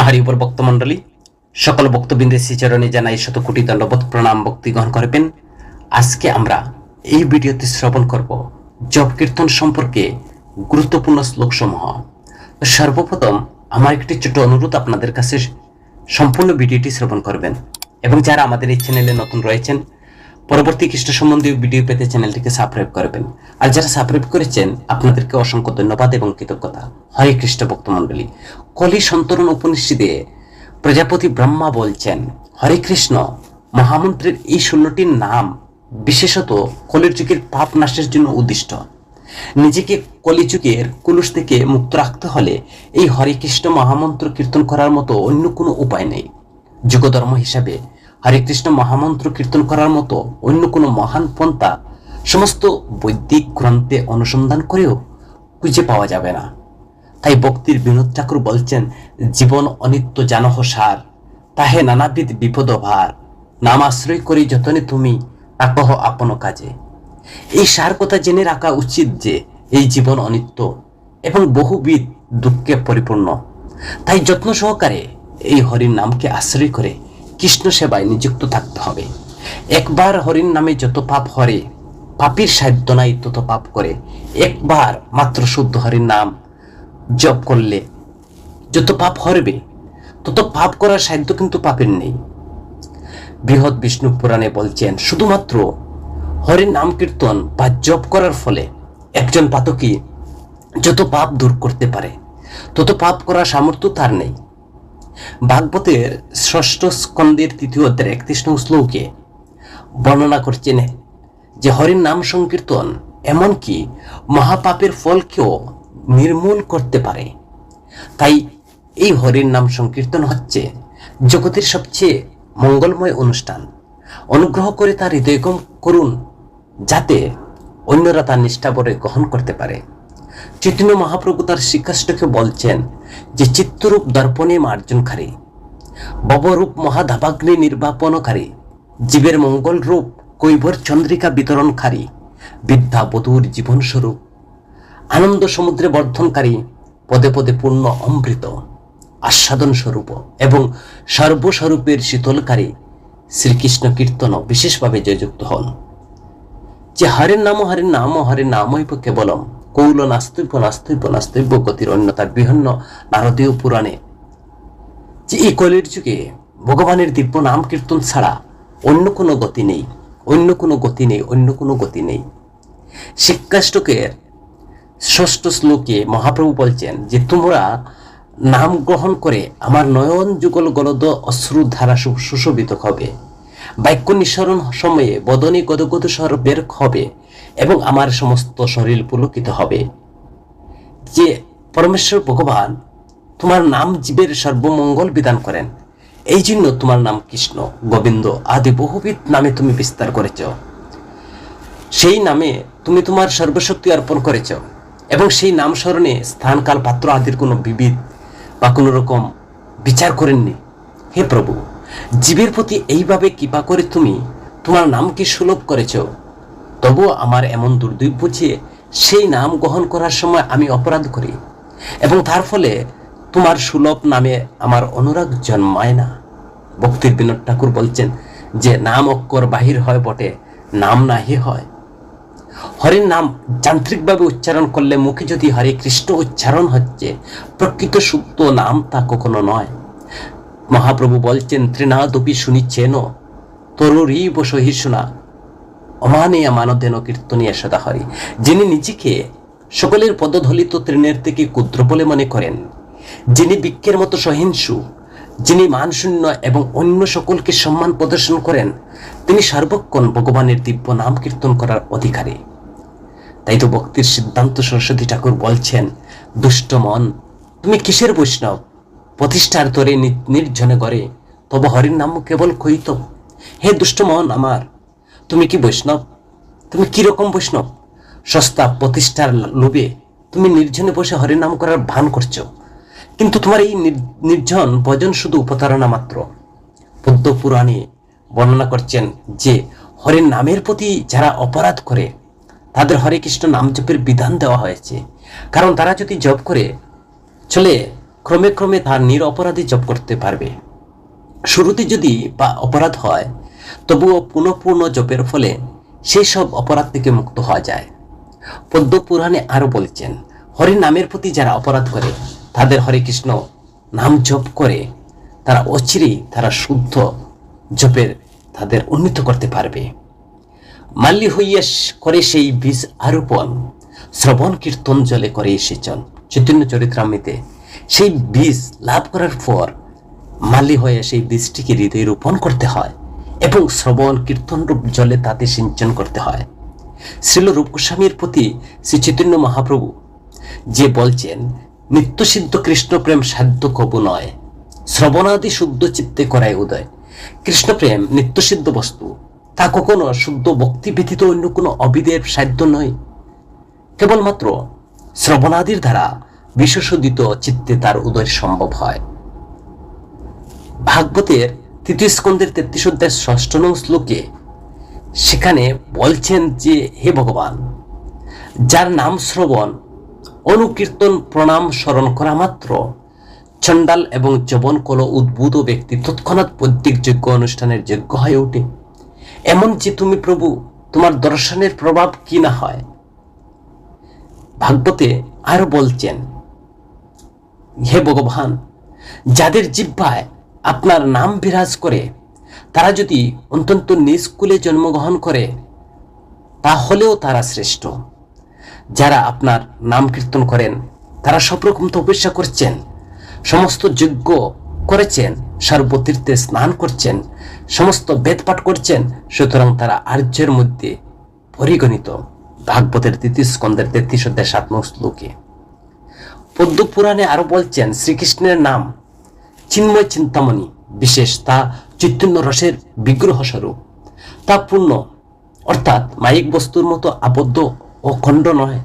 কৃষ্ণহারি উপর ভক্তমণ্ডলী, সকল ভক্তবৃন্দের শ্রীচরণে জানাই শত কোটি দণ্ডবোধ, প্রণাম, ভক্তি গ্রহণ করবেন। আজকে আমরা এই ভিডিওতে শ্রবণ করব জপ কীর্তন সম্পর্কে গুরুত্বপূর্ণ শ্লোকসমূহ। সর্বপ্রথম আমার একটি ছোট অনুরোধ আপনাদের কাছে, সম্পূর্ণ ভিডিওটি শ্রবণ করবেন এবং যারা আমাদের এই চ্যানেলে নতুন রয়েছেন পরবর্তী খ্রিস্ট সম্বন্ধীয় ভিডিও পেতে চ্যানেলটিকে সাবস্ক্রাইব করবেন। আর যারা সাবস্ক্রাইব করেছেন, আপনাদেরকে অসংখ্য ধন্যবাদ এবং কৃতজ্ঞতা। হরে খ্রিস্ট ভক্ত মণ্ডলী কলি সন্তরণ উপনিষদে প্রজাপতি ব্রহ্মা বলছেন, হরে কৃষ্ণ, মহামন্ত্রের এই শূন্যটির নাম বিশেষত কলির যুগের পাপ নাশের জন্য উদ্দিষ্ট। নিজেকে কলিযুগের কুলুষ থেকে মুক্ত রাখতে হলে এই হরে কৃষ্ণ মহামন্ত্র কীর্তন করার মতো অন্য কোনো উপায় নেই। যুগধর্ম হিসাবে হরে কৃষ্ণ মহামন্ত্র কীর্তন করার মতো অন্য কোনো মহান পন্থা সমস্ত বৈদিক গ্রন্থে অনুসন্ধান করেও খুঁজে পাওয়া যাবে না। তাই ভক্তির বিনোদ ঠাকুর বলছেন, জীবন অনিত্য জানহ সার, তাহে নানাবিধ বিপদ ভার। নাম আশ্রয় করি যতনে তুমি তাকহ আপন কাজে। এই সার কথা জেনে রাখা উচিত যে, এই জীবন অনিত্য এবং বহুবিধ দুঃখে পরিপূর্ণ। তাই যত্ন সহকারে এই হরির নামকে আশ্রয় করে কৃষ্ণ সেবায় নিযুক্ত থাকতে হবে। একবার হরির নামে যত পাপ হরে, পাপীর সাধ্য নাই তত পাপ করে। একবার মাত্র শুদ্ধ হরির নাম জপ করলে যত পাপ হরবে, তত পাপ করার সাধ্য কিন্তু পাপের নেই। বৃহৎ বিষ্ণু পুরাণে বলছেন, শুধুমাত্র হরির নাম কীর্তন বা জপ করার ফলে একজন পাতকী যত পাপ দূর করতে পারে, তত পাপ করার সামর্থ্য তার নেই। ভাগবতের ষষ্ঠ স্কন্দের তৃতীয় অধ্যায়ের একত্রিশ নং শ্লোকে বর্ণনা করছেন যে হরির নাম সংকীর্তন এমনকি মহাপাপের ফলকেও নির্মূল করতে পারে। তাই এই হরির নাম সংকীর্তন হচ্ছে জগতের সবচেয়ে মঙ্গলময় অনুষ্ঠান। অনুগ্রহ করে তার হৃদয়গম করুন, যাতে অন্যরা তার নিষ্ঠাবরে গ্রহণ করতে পারে। চৈতন্য মহাপ্রভু তার শিক্ষাষ্টকে বলছেন যে চিত্তরূপ দর্পণে মার্জনকারী ববরূপ মহাধাবাগ্নি নির্বাপনকারী জীবের মঙ্গল রূপ কৈবর চন্দ্রিকা বিতরণকারী বিদ্যা বধুর জীবনস্বরূপ, আনন্দ সমুদ্রে বর্ধনকারী পদে পদে পূর্ণ অমৃত, আস্বাদন স্বরূপ এবং সর্বস্বরূপের শীতলকারী শ্রীকৃষ্ণ কীর্তন বিশেষভাবে জয়যুক্ত হন। যে হরের নাম হরের নাম, হরের নামৈব কেবলম কৌল নাস্তব্য নাস্তব্য নাস্তব্য গতির অন্যতার বিভিন্ন নারদীয় পুরাণে। যে এই কলির যুগে ভগবানের দিব্য নাম কীর্তন ছাড়া অন্য কোনো গতি নেই, অন্য কোনো গতি নেই, অন্য কোনো গতি নেই। শিক্ষাষ্টকের ষষ্ঠ শ্লোকে মহাপ্রভু বলছেন যে, তোমরা নাম গ্রহণ করে আমার নয়ন যুগল গলদ অশ্রু ধারা সুশোভিত হবে। বাক্য নিঃসরণ সময়ে বদনী গদগদ স্বর বের হবে। এবং আমার সমস্ত শরীর পুলকিত হবে। যে পরমেশ্বর ভগবান তোমার নাম জীবের সর্বমঙ্গল বিধান করেন, এই জন্য তোমার নাম কৃষ্ণ, গোবিন্দ আদি বহুবিধ নামে তুমি বিস্তার করেছ। সেই নামে তুমি তোমার সর্বশক্তি অর্পণ করেছ এবং সেই নাম স্মরণে স্থান কাল পাত্র আদির কোনো বিবিধ বা কোনো রকম বিচার করেননি। হে প্রভু, জীবের প্রতি এইভাবে কৃপা করে তুমি তোমার নামকে সুলভ করেছ। তবুও আমার এমন দুর্দৈব্য যে সেই নাম গ্রহণ করার সময় আমি অপরাধ করি এবং তার ফলে তোমার সুলভ নামে আমার অনুরাগ জন্মায় না। ভক্তির বিনোদ ঠাকুর বলছেন যে নাম অক্ষর বাহির হয় বটে, নাম নাহি হয়। হরির নাম যান্ত্রিকভাবে উচ্চারণ করলে মুখে যদি হরে কৃষ্ণ উচ্চারণ হচ্ছে, প্রকৃত শুদ্ধ নাম তা কখনো নয়। মহাপ্রভু বলছেন, ত্রিনাদপি শুনিচ্ছেন তরুরীব সহিষ্ণা অমানেয়া মানদেন কীর্তনিয়া সদা হরি যিনি নিজেকে সকলের পদধলিত তৃণের থেকে ক্ষুদ্র বলে মনে করেন, যিনি বৃক্ষের মতো সহিংসু, যিনি মানশূন্য এবং অন্য সকলকে সম্মান প্রদর্শন করেন, তিনি সর্বক্ষণ ভগবানের দিব্য নাম কীর্তন করার অধিকারী। তাই তো ভক্তির সিদ্ধান্ত সরস্বতী ঠাকুর বলছেন, দুষ্ট মন, তুমি কিসের বৈষ্ণব? প্রতিষ্ঠার তরে নির্জনে করে তব হরির নাম কেবল কইত হে দুষ্ট মন আমার তুমি কি বৈষ্ণব? তুমি কি রকম বৈষ্ণব? সস্তা প্রতিষ্ঠার লোভে তুমি নির্জনে বসে হরির নাম করার ভান করছ। কিন্তু তোমার এই নির- নির্জন ভজন শুধু উপতারণা মাত্র। পদ্ম পুরাণে বর্ণনা করছেন যে হরির নামের প্রতি যারা অপরাধ করে, তাদের হরে কৃষ্ণ নাম জপের বিধান দেওয়া হয়েছে। কারণ তারা যদি জপ করে, চলে ক্রমে ক্রমে তার নির নিরপরাধী জপ করতে পারবে। শুরুতে যদি বা অপরাধ হয় তবুও পুনঃপূর্ণ জপের ফলে সেই সব অপরাধ থেকে মুক্ত হওয়া যায়। পদ্ম পুরাণে আরও বলছেন, হরি নামের প্রতি যারা অপরাধ করে, তাদের হরে কৃষ্ণ নাম জপ করে, তারা অচিরেই তারা শুদ্ধ জপের তাদের উন্নীত করতে পারবে। মাল্লি হইয়া করে সেই বীজ আরোপণ, শ্রবণ কীর্তন জলে করে এসেছেন চৈতন্য চরিত্রামিতে সেই বীজ লাভ করার পর মাল্লি হয়ে সেই বীজটিকে হৃদয়ে রোপণ করতে হয়। এবং শ্রবণ, কীর্তন রূপ জলে তাতে সিঞ্চন করতে হয়। শ্রীল রূপ গোস্বামীর প্রতি শ্রী চৈতন্য মহাপ্রভু যে বলছেন, নিত্যসিদ্ধ কৃষ্ণপ্রেম সাধ্য কবু নয়। শ্রবণাদি শুদ্ধ চিত্তে করায় উদয়। কৃষ্ণপ্রেম নিত্যসিদ্ধ বস্তু। তা কখনো শুদ্ধ ভক্তি ব্যতীত অন্য কোনো অবিদের সাধ্য নয়। কেবলমাত্র শ্রবণাদির দ্বারা বিশেষোদিত চিত্তে তার উদয় সম্ভব হয়। ভাগবতের তৃতীয় স্কন্ধের তেত্রিশ অধ্যায় ষষ্ঠ নং শ্লোকে সেখানে বলছেন যে, হে ভগবান, যার নাম শ্রবণ, অনুকীর্তন, প্রণাম, স্মরণ করা মাত্র, চণ্ডাল এবং যবন কল উদ্ভূত ব্যক্তি তৎক্ষণাৎ প্রত্যেক যোগ্য অনুষ্ঠানের যোগ্য হয়ে ওঠে। এমন যে তুমি প্রভু, তোমার দর্শনের প্রভাব কি না হয়? ভাগবতে আরও বলছেন, হে ভগবান, যাদের জিহ্বায় আপনার নাম বিরাজ করে, তারা যদি অত্যন্ত নিষ্কুলে জন্মগ্রহণ করে, তাহলেও তারা শ্রেষ্ঠ। যারা আপনার নাম কীর্তন করেন, তারা সব রকম তপস্যা করছেন, সমস্ত যজ্ঞ করেছেন, সর্বতীর্থে স্নান করছেন, সমস্ত বেদপাঠ করছেন, সুতরাং তারা আর্যের মধ্যে পরিগণিত। ভাগবতের তৃতীয় স্কন্দের তেত্রিশ অধ্যায় সাত নং শ্লোকে। পদ্ম পুরাণে আরও বলছেন, শ্রীকৃষ্ণের নাম চিন্ময় চিন্তামণি, বিশেষ তা চৈতন্য রসের বিগ্রহ স্বরূপ। তা পূর্ণ, অর্থাৎ মায়িক বস্তুর মতো আবদ্ধ ও খণ্ড নয়,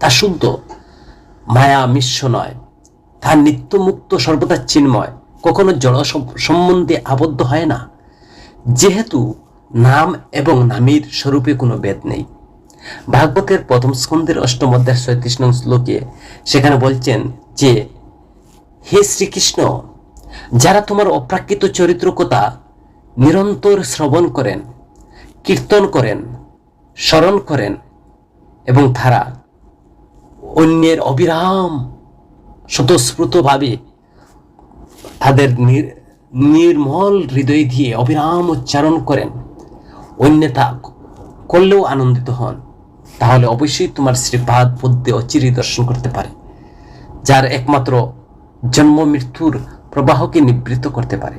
তা শুদ্ধ। মায়া মিশ্র নয়, তা নিত্যমুক্ত, সর্বদা চিন্ময়। কখনো জড় সম্বন্ধে আবদ্ধ হয় না। যেহেতু নাম এবং নামের স্বরূপে কোনো ভেদ নেই। ভাগবতের প্রথম স্কন্ধের অষ্টম অধ্যায় ছয়ত্রিশ নং শ্লোকে সেখানে বলছেন যে, হে শ্রীকৃষ্ণ যারা তোমার অপ্রাকৃত চরিত্র কথা নিরন্তর শ্রবণ করেন, কীর্তন করেন, স্মরণ করেন এবং তারা অন্যের অবিরাম স্বতঃস্ফূর্তভাবে তাদের নির্মল হৃদয় দিয়ে অবিরাম উচ্চারণ করেন অন্য তা করলেও আনন্দিত হন, তাহলে অবশ্যই তোমার শ্রীপাদ পদ্মে অচিরে দর্শন করতে পারে, যার একমাত্র জন্ম মৃত্যুর প্রবাহকে নিবৃত্ত করতে পারে।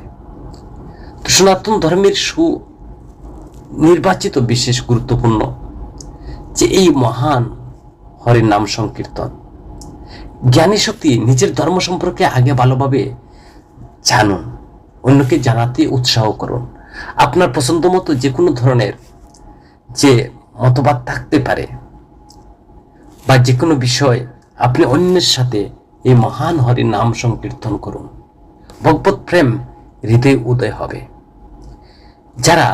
সনাতন ধর্মের সু নির্বাচিত বিশেষ গুরুত্বপূর্ণ যে এই মহান হরির নাম সংকীর্তন। জ্ঞানী শক্তি নিজের ধর্ম সম্পর্কে আগে ভালোভাবে জানুন, অন্যকে জানাতে উৎসাহ করুন। আপনার পছন্দ মতো যে কোনো ধরনের যে মতবাদ থাকতে পারে বা যে কোনো বিষয় আপনি অন্যের সাথে এই মহান হরির নাম সংকীর্তন করুন। ভগবত প্রেম হৃদয় উদয় হবে। যারা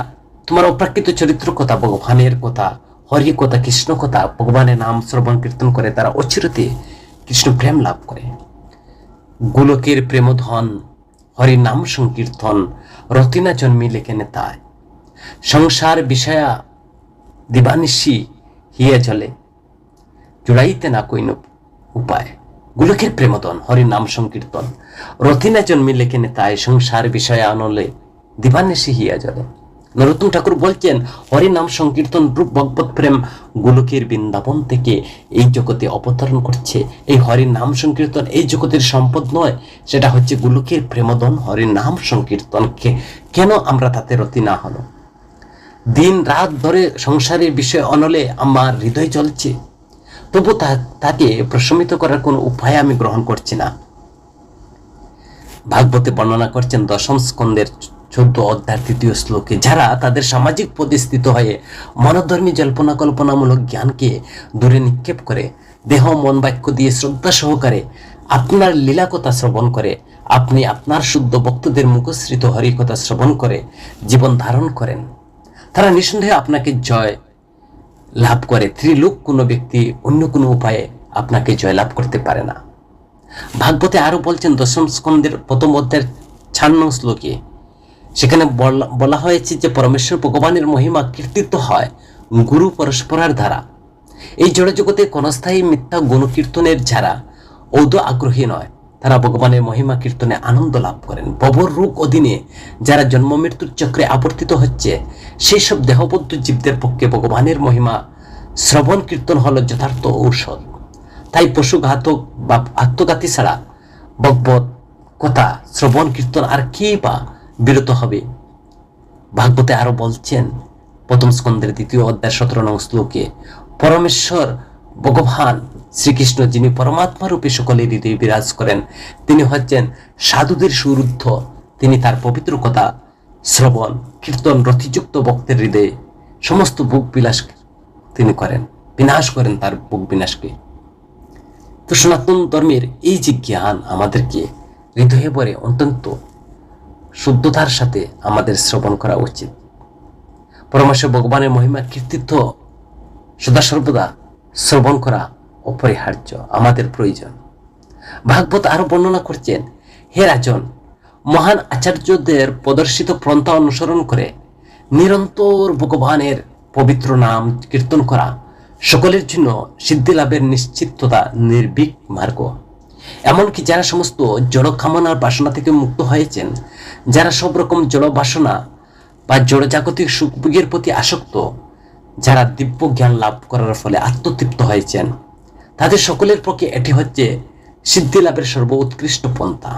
তোমার অপ্রাকৃত চরিত্র কথা, ভগবানের কথা হরি কথা, কৃষ্ণ কথা, ভগবানের নাম শ্রবণ, কীর্তন করে, তারা অচিরতে কৃষ্ণ প্রেম লাভ করে। গোলকের প্রেমধন হরি নাম সংকীর্তন, রতিনা জন্মিলে কেনে তাই। সংসার বিষয়া দিবানিশি হিয়া জলে জুড়াইতে না কইন উপায়। গোলকের প্রেমদন হরি নাম সংকীর্তন। রতিনা জন্মিলে কেনে তাই সংসার বিষয়ে আনলে দিবানিশি হিয়া জলে নরোত্তম ঠাকুর বলছেন হরি নাম সংকীর্তন রূপ ভগবত প্রেম। গোলকের বৃন্দাবন থেকে এই জগতে অবতরণ করছে। এই হরির নাম সংকীর্তন এই জগতের সম্পদ নয়। সেটা হচ্ছে গোলকের প্রেমদন, হরির নাম সংকীর্তন। কে- কেন আমরা তাতে রতি না হলো? দিন রাত ধরে সংসারের বিষয় অনলে আমার হৃদয় চলছে তবু তাকে প্রশমিত করার কোনো উপায় আমি গ্রহণ করছি না। ভাগবতে বর্ণনা করছেন দশম স্কন্দের চোদ্দ অধ্যায় তৃতীয় শ্লোকে, যারা তাদের সামাজিক প্রতিষ্ঠিত হয়ে মনোধর্মী জল্পনা কল্পনামূলক জ্ঞানকে দূরে নিক্ষেপ করে, দেহ মন বাক্য দিয়ে শ্রদ্ধা সহকারে আপনার লীলা কথা শ্রবণ করে, আপনি আপনার শুদ্ধ ভক্তদের মুখশ্রিত হরিকথা শ্রবণ করে, জীবন ধারণ করেন। তারা নিঃসন্দেহে আপনাকে জয় লাভ করে ত্রিলোক কোনো ব্যক্তি অন্য কোনো উপায়ে আপনাকে জয়লাভ করতে পারে না। ভাগবতে আরও বলছেন, দশম স্কন্ধের প্রথম অধ্যায়ের ছান্ন শ্লোকে, সেখানে বলা- বলা হয়েছে যে পরমেশ্বর ভগবানের মহিমা কীর্তিত হয় গুরু পরস্পরার দ্বারা। এই জড়জগতে ক্ষণস্থায়ী মিথ্যা গুণকীর্তনের যারা ঔদ আগ্রহী নয় তারা ভগবানের মহিমা কীর্তনে আনন্দ লাভ করেন। ববর রোগ অধীনে যারা জন্ম মৃত্যুর চক্রে আবর্তিত হচ্ছে সেই সব দেহবদ্ধ জীবদের পক্ষে ভগবানের মহিমা শ্রবণ কীর্তন হলো যথার্থ ঔষধ। তাই পশুঘাতক বা আত্মঘাতী ছাড়া ভগবত কথা, শ্রবণ, কীর্তন আর কি বা বিরত হবে? ভাগবতে আরও বলছেন, প্রথম স্কন্দের দ্বিতীয় অধ্যায় সতেরো নং শ্লোকে, পরমেশ্বর ভগবান শ্রীকৃষ্ণ যিনি পরমাত্মা রূপে সকলের হৃদয়ে বিরাজ করেন, তিনি হচ্ছেন সাধুদের সুরুদ্ধ। তিনি তার পবিত্র কথা শ্রবণ, কীর্তন, রথিযুক্ত ভক্তের হৃদয়ে সমস্ত বুক বিলাস তিনি করেন, বিনাশ করেন তার বুক বিনাশকে তো সনাতন ধর্মের এই যে জ্ঞান আমাদেরকে হৃদয়ে পরে অত্যন্ত শুদ্ধতার সাথে আমাদের শ্রবণ করা উচিত। পরমেশ ভগবানের মহিমা, কীর্তিত্ব সদা সর্বদা শ্রবণ করা অপরিহার্য, আমাদের প্রয়োজন। ভাগবত আরও বর্ণনা করছেন, হে রাজন, মহান আচার্যদের প্রদর্শিত পন্থা অনুসরণ করে নিরন্তর ভগবানের পবিত্র নাম কীর্তন করা সকলের জন্য সিদ্ধি লাভের নিশ্চিততা নির্ভীক মার্গ। এমনকি যারা সমস্ত জড় কামনার বাসনা থেকে মুক্ত হয়েছেন, যারা সব রকম জড় বাসনা বা জড় জাগতিক সুখভোগের প্রতি আসক্ত, যারা দিব্য জ্ঞান লাভ করার ফলে আত্মতৃপ্ত হয়েছেন তাদের সকলের পক্ষে এটি হচ্ছে সিদ্ধি লাভের সর্ব উৎকৃষ্ট পন্থা।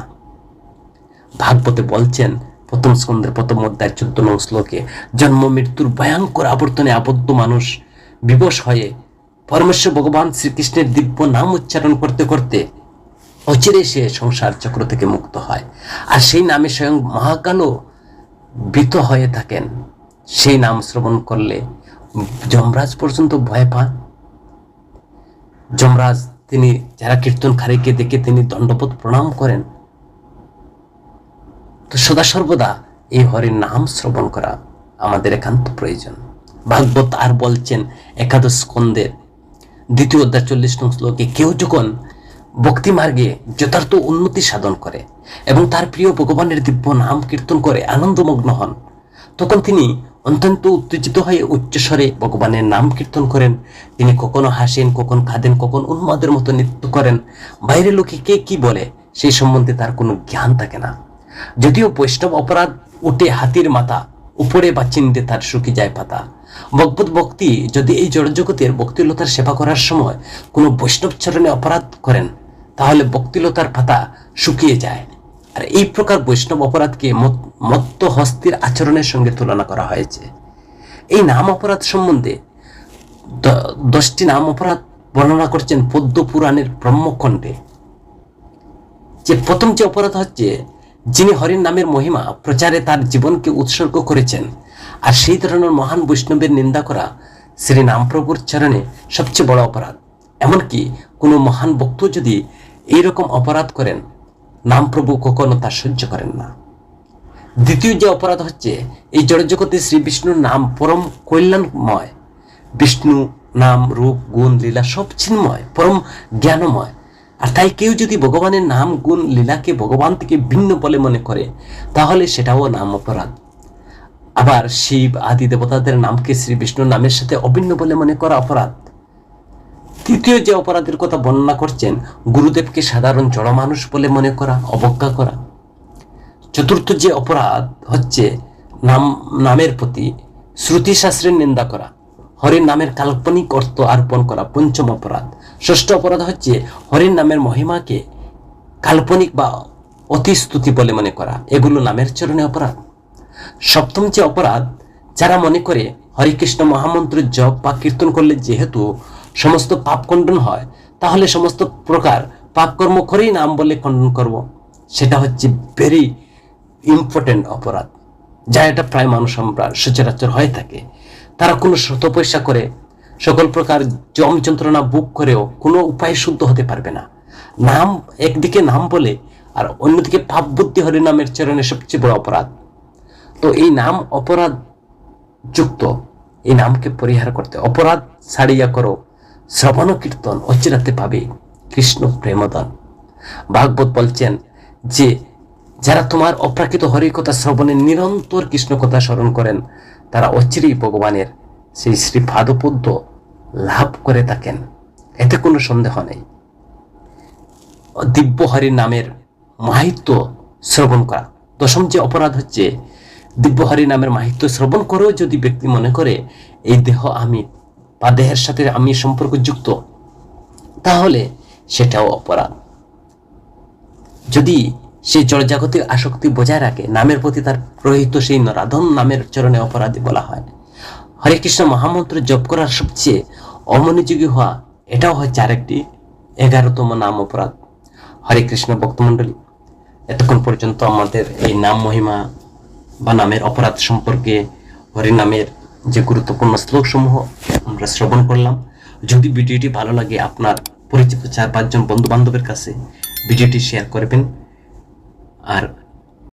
ভাগবতে বলছেন, প্রথম স্কন্দের প্রথম অধ্যায় চোদ্দ নং শ্লোকে, জন্ম মৃত্যুর ভয়ঙ্কর আবর্তনে আবদ্ধ মানুষ বিবশ হয়ে পরমেশ্বর ভগবান শ্রীকৃষ্ণের দিব্য নাম উচ্চারণ করতে করতে অচিরে সে সংসার চক্র থেকে মুক্ত হয়। আর সেই নামে স্বয়ং মহাকালও ভীত হয়ে থাকেন। সেই নাম শ্রবণ করলে যমরাজ পর্যন্ত ভয় পান। যমরাজ, তিনি যারা কীর্তনকারীকে দেখে তিনি দণ্ডবোধ প্রণাম করেন, তো সদা সর্বদা এই হরির নাম শ্রবণ করা আমাদের একান্ত প্রয়োজন। ভাগবত আর বলছেন একাদশ স্কন্দের দ্বিতীয় অধ্যায় চল্লিশ নং শ্লোকে, কেউ যখন ভক্তি মার্গে যথার্থ উন্নতি সাধন করে এবং তার প্রিয় ভগবানের দিব্য নাম কীর্তন করে আনন্দমগ্ন হন, তখন তিনি অত্যন্ত উত্তেজিত হয়ে উচ্চস্বরে ভগবানের নাম কীর্তন করেন। তিনি কখনো হাসেন, কখন কাঁদেন, কখন উন্মাদের মতো নৃত্য করেন। বাইরের লোকে কে কি বলে, সেই সম্বন্ধে তার কোনো জ্ঞান থাকে না। যদিও বৈষ্ণব অপরাধ উঠে হাতির মাথা, উপরে বা চিনতে তার শুকি যায় পাতা। ভগবত ভক্তি যদি এই জড়জগতের ভক্তিলতার সেবা করার সময় কোনো বৈষ্ণব চরণে অপরাধ করেন, তাহলে ভক্তিলতার পাতা শুকিয়ে যায়। আর এই প্রকার বৈষ্ণব অপরাধকে মত- মত্ত হস্তির আচরণের সঙ্গে তুলনা করা হয়েছে। এই নাম অপরাধ সম্বন্ধে দশটি নাম অপরাধ বর্ণনা করছেন পদ্ম পুরাণের ব্রহ্মখণ্ডে। যে প্রথম যে অপরাধ হচ্ছে, যিনি হরির নামের মহিমা প্রচারে তার জীবনকে উৎসর্গ করেছেন, আর সেই ধরনের মহান বৈষ্ণবের নিন্দা করা শ্রী নামপ্রভুর চরণে সবচেয়ে বড় অপরাধ। এমনকি কোনো মহান ভক্ত যদি এইরকম অপরাধ করেন নামপ্রভু কখনো তা সহ্য করেন না। দ্বিতীয় যে অপরাধ হচ্ছে, এই জড়জগতে শ্রী বিষ্ণুর নাম পরম কল্যাণময়। বিষ্ণু নাম, রূপ, গুণ, লীলা সব চিন্ময় পরম জ্ঞানময়। আর তাই কেউ যদি ভগবানের নাম, গুণ, লীলাকে ভগবান থেকে ভিন্ন বলে মনে করে, তাহলে সেটাও নাম অপরাধ। আবার শিব, আদি দেবতাদের নামকে শ্রী বিষ্ণুর নামের সাথে অভিন্ন বলে মনে করা অপরাধ। তৃতীয় যে অপরাধের কথা বর্ণনা করছেন, গুরুদেবকে সাধারণ জড় মানুষ বলে মনে করা, অবজ্ঞা করা। চতুর্থ যে অপরাধ হচ্ছে নাম, নামের প্রতি শ্রুতি শাস্ত্রের নিন্দা করা। হরির নামের কাল্পনিক অর্থ আরোপণ করা পঞ্চম অপরাধ। ষষ্ঠ অপরাধ হচ্ছে হরির নামের মহিমাকে কাল্পনিক বা অতি স্তুতি বলে মনে করা। এগুলো নামের চরণে অপরাধ। সপ্তম যে অপরাধ, যারা মনে করে হরিকৃষ্ণ মহামন্ত্র জপ বা কীর্তন করলে যেহেতু সমস্ত পাপ খণ্ডন হয়, তাহলে সমস্ত প্রকার পাপকর্ম করেই নাম বলে খণ্ডন করব। সেটা হচ্ছে ভেরি ইম্পর্টেন্ট অপরাধ, যা এটা প্রায় মানুষ আমরা সচরাচর হয়ে থাকে। তারা কোনো শত পয়সা করে, সকল প্রকার জম যন্ত্রণা বুক করেও কোনো উপায় শুদ্ধ হতে পারবে না। নাম, একদিকে নাম বলে আর অন্যদিকে পাপ বুদ্ধি হরিনামের চরণে সবচেয়ে বড় অপরাধ। তো এই নাম অপরাধ যুক্ত, এই নামকে পরিহার করতে অপরাধ ছাড়িয়া করো। শ্রবণ কীর্তন অচিরাতে পাবে কৃষ্ণ প্রেমদান। ভাগবত বলছেন যে, যারা তোমার অপ্রাকৃত হরিকথা শ্রবণে নিরন্তর কৃষ্ণ কথা স্মরণ করেন, তারা অচিরেই ভগবানের সেই শ্রী পাদপদ্ম লাভ করে থাকেন। এতে কোনো সন্দেহ নেই। দিব্য হরি নামের মাহিত্য শ্রবণ করা। দশম যে অপরাধ হচ্ছে, দিব্য হরি নামের মাহিত্য শ্রবণ করেও যদি ব্যক্তি মনে করে, এই দেহ আমি বা দেহের সাথে আমি সম্পর্কযুক্ত তাহলে সেটাও অপরাধ। যদি সে জড়জাগতিক আসক্তি বজায় রাখে, নামের প্রতি তার প্রহিত সেই নরাধম নামের চরণে অপরাধী বলা হয়। হরে কৃষ্ণ মহামন্ত্র জপ করার সবচেয়ে অমনোযোগী হওয়া, এটাও হচ্ছে আরেকটি এগারোতম নাম অপরাধ। হরে কৃষ্ণ ভক্তমণ্ডলী, এতক্ষণ পর্যন্ত আমাদের এই নাম মহিমা বা নামের অপরাধ সম্পর্কে হরি নামের যে গুরুত্বপূর্ণ শ্লোকসমূহ আমরা শ্রবণ করলাম। যদি ভিডিওটি ভালো লাগে, আপনার পরিচিত চার পাঁচজন বন্ধু বান্ধবের কাছে ভিডিওটি শেয়ার করবেন। আর